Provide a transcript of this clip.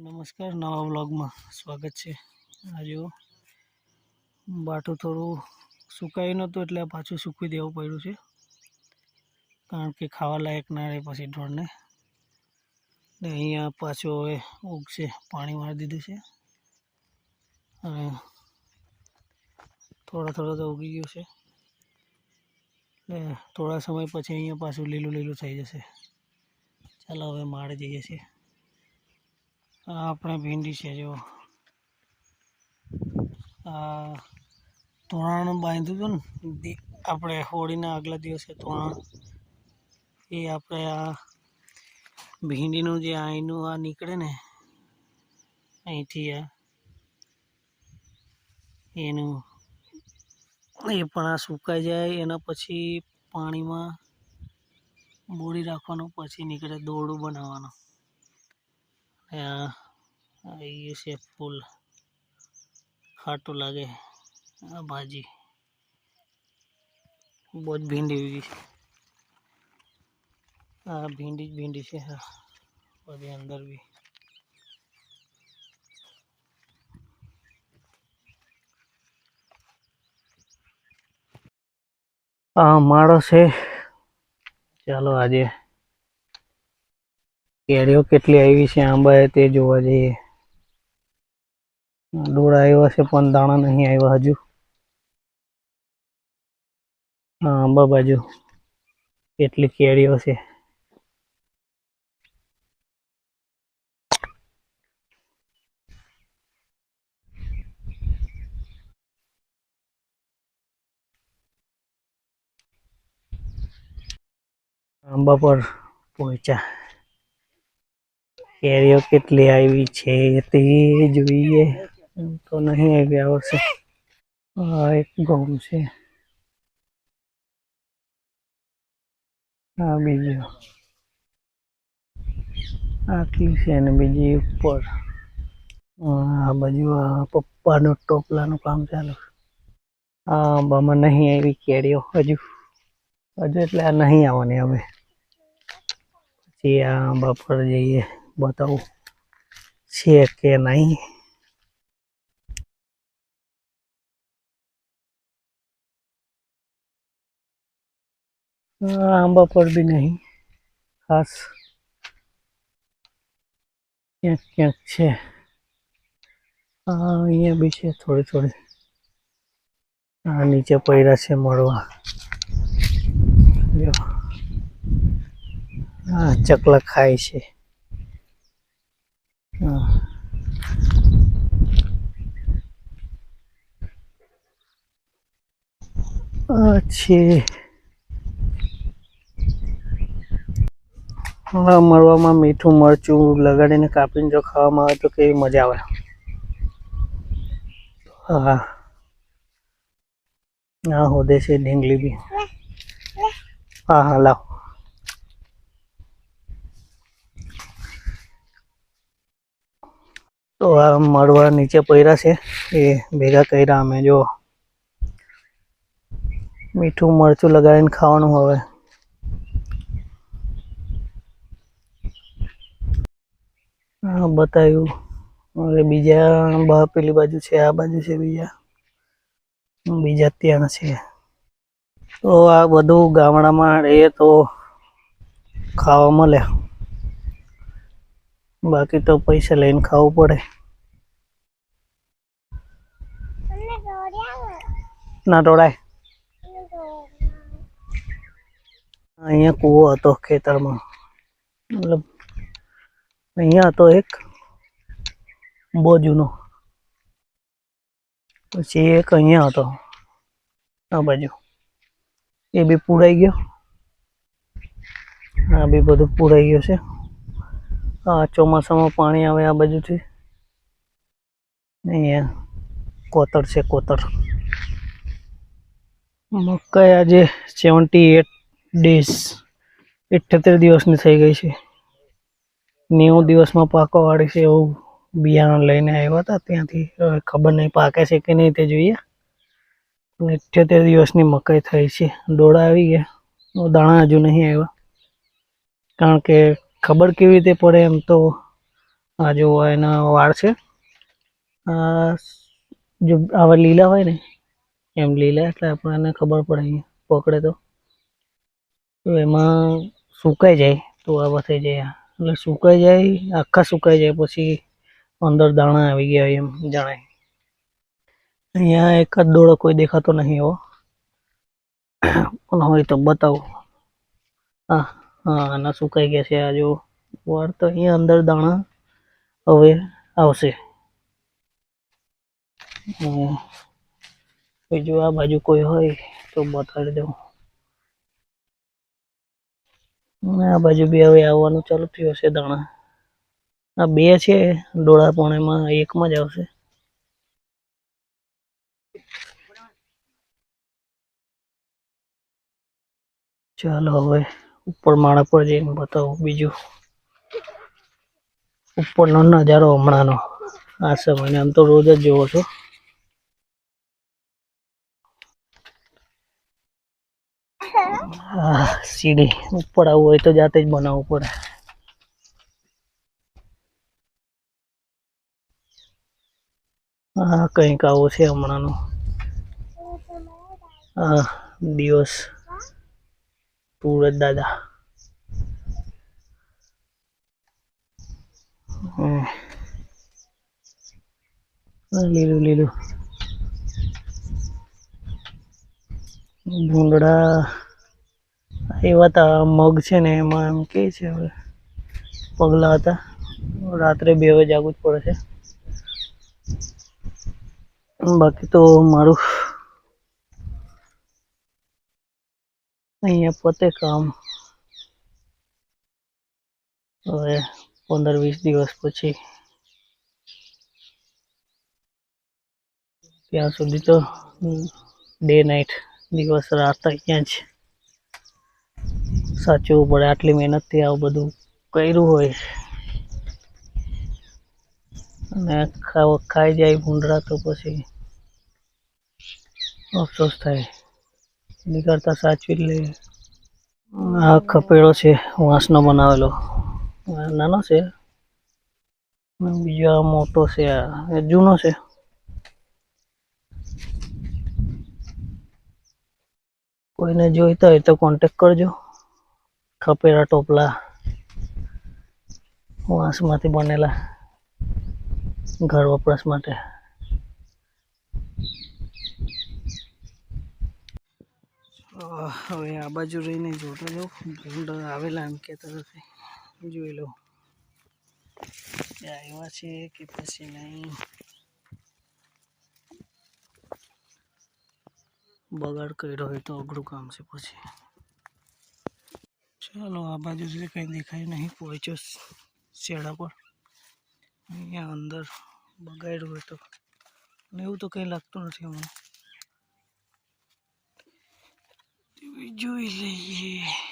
નમસ્કાર, નવા વ્લોગમાં સ્વાગત છે. આ જો બાટું થોડું સુકાયું નહોતું એટલે પાછું સૂકવી દેવું પડ્યું છે. કારણ કે ખાવા લાયક ના રહે પછી ઢોરને. ને અહીંયા પાછું હવે ઉગશે, પાણી મારી દીધું છે. અને થોડા થોડા તો ઉગી ગયું છે. એટલે થોડા સમય પછી અહીંયા પાછું લીલું લીલું થઈ જશે. ચાલો હવે માળે જઈએ છીએ. આપણે ભીંડી છે જો આ તોરણ બાંધ્યું હતું ને, આપણે હોળીના આગલા દિવસે તોરણ. એ આપણે આ ભીંડીનું જે અહીંનું આ નીકળે ને, અહીંથી આ એનું એ પણ આ સુકાઈ જાય, એના પછી પાણીમાં બોળી રાખવાનું, પછી નીકળે દોરડું બનાવવાનું. અને આ આવી છે ફૂલ ખાટું લાગે આ ભાજી બહુ જ ભીંડી ઉગી છે આ ભીંડી જ ભીંડી છે હા બધી અંદર બી આ માળો છે ચાલો આજે કેરીઓ કેટલી આવી છે, આંબા તે જોવા જઈએ. ડોળા આવ્યા છે, પણ દાણા નહીં આવ્યા હજુ. આંબા બાજુ કેટલી કેરીઓ છે. આંબા પર પહોંચ્યા કેરીઓ કેટલી આવી છે તે જોઈએ. તો નહીં આવી આવશે આ એક ઘઉં છે. આ બીજું. આટલી છે ને બીજી ઉપર? આ બાજુ આ પપ્પાનું ટોપલાનું કામ ચાલુ આ આંબામાં નહીં આવી કેરીઓ હજુ. હજુ એટલે આ નહીં આવવાની હવે. પછી આ આંબા પર જઈએ. બતાવું છે કે નહીં? આંબા પર બી નહીં. ખાસ ક્યાંક ક્યાંક છે. અહીંયા બી છે થોડી થોડી. આ નીચે પડ્યા છે મળવા. ચકલા ખાય છે. છે હા, મળવામાં મીઠું, મરચું લગાડીને કાપીને જો ખાવામાં આવે તો કેવી મજા આવે. હા. હા, હોદે છે, ઢીંગલી બી. હા હા, લાવ. તો આ મળવા નીચે પડ્યા છે. એ ભેગા કર્યા અમે જો. મીઠું, મરચું લગાડીને ખાવાનું હવે. હા, બતાવ્યું. હવે બીજા બા પેલી બાજુ છે, આ બાજુ છે બીજા. બીજા ત્યાં છે. તો આ બધું ગામડામાં એ તો ખાવા મળે. બાકી તો પૈસા લઈને ખાવું પડે. ના ટોળાય અહીંયા કૂવો હતો ખેતરમાં. મતલબ અહીંયા હતો એક બહુ જૂનો પછી એક અહીંયા હતો આ બાજુ. એ બી પૂરાઈ ગયો. આ બી બધું પૂરાઈ ગયું છે. આ ચોમાસામાં પાણી આવે આ બાજુથી? અહીંયા કોતર છે, કોતર. મકાઈ આજે સેવન્ટી એટ ડેઝ ઇઠ્યોતેર દિવસની થઈ ગઈ છે. નેવું દિવસમાં પાકવા છે એવું બિયારણ લઈને આવ્યા હતા. ત્યાંથી હવે ખબર નહીં પાકે છે કે નહીં તે જોઈએ. ઇઠ્યોતેર દિવસની મકાઈ થઈ છે. ડોળા આવી ગયા. દાણા હજુ નહીં આવ્યા. કારણ કે ખબર કેવી રીતે પડે એમ તો આ જો એના વાળ છે. આ જો આવા લીલા હોય ને, એમ લીલા એટલે આપણને ખબર પડે અહીંયા પકડે તો. તો એમાં સુકાઈ જાય તો આવા થઈ જાય એટલે સુકાઈ જાય, આખા સુકાઈ જાય પછી અંદર દાણા આવી ગયા એમ જણાય. અહીંયા એક જ દોડો કોઈ દેખાતો નહીં એવો પણ હોય તો બતાવો. હા. હા, આના સુકાઈ ગયા છે? આ જો વાળ તો અહીંયા અંદર દાણા હવે આવશે. બીજું આ બાજુ કોઈ હોય તો બતાડી દઉં. આ બાજુ બી હવે આવવાનું ચાલુ થયું હશે દાણા. આ બે છે, ડોળા પોણેમાં એકમાં જ આવશે. ચાલો હવે ઉપર માળા પર જઈને બતાવું બીજું. ઉપરનો નજારો હમણાંનો. આ સમયને આમ તો રોજ જ જોવો છો. સીડી ઉપર આવવું હોય તો જાતે જ બનાવવું પડે. હા કંઈક આવું છે હમણાંનો. હા દિવસ. સુરત દાદા. લીલું લીલું. ભૂંગળા. એવા તા મગ છે ને એમાં એમ કે છે હવે. પગલા હતા. રાત્રે બે વાગે જાગવું જ પડે છે. બાકી તો મારું અહીંયા પતે કામ હવે પંદર વીસ દિવસ પછી ત્યાં સુધી તો ડે નાઇટ દિવસ રાત અહીંયા જ સાચવવું પડે આટલી મહેનતથી આવું બધું કર્યું હોય. અને ખાવ ખાઈ જાય ભૂંડરા તો પછી. અફસોસ થાય. એની સાચવી લઈએ. આ ખપેડો છે, વાંસનો બનાવેલો. નાનો છે. બીજો આ મોટો છે, આ જૂનો છે. કોઈને જોઈતા હોય તો કોન્ટેક કરજો. ખપેરા ટોપલા વાંસમાંથી બનેલા ઘર વપરાશ માટે. હવે આ બાજુ રહીને જોતો જાઉં ભૂંડ આવેલા એમ કહેતા હતા જોઈ લો. કે આવ્યા છે કે પછી નહીં. બગાડ કર્યો હોય તો અઘરું કામ છે પછી. ચાલો, આ બાજુ સુધી કંઈ દેખાય નહીં, પહોંચ્યો શેડા પર. અહીંયા અંદર બગાડ્યું હોય તો. એવું તો કંઈ લાગતું નથી હમણાં જોઈ લઈએ ચાલો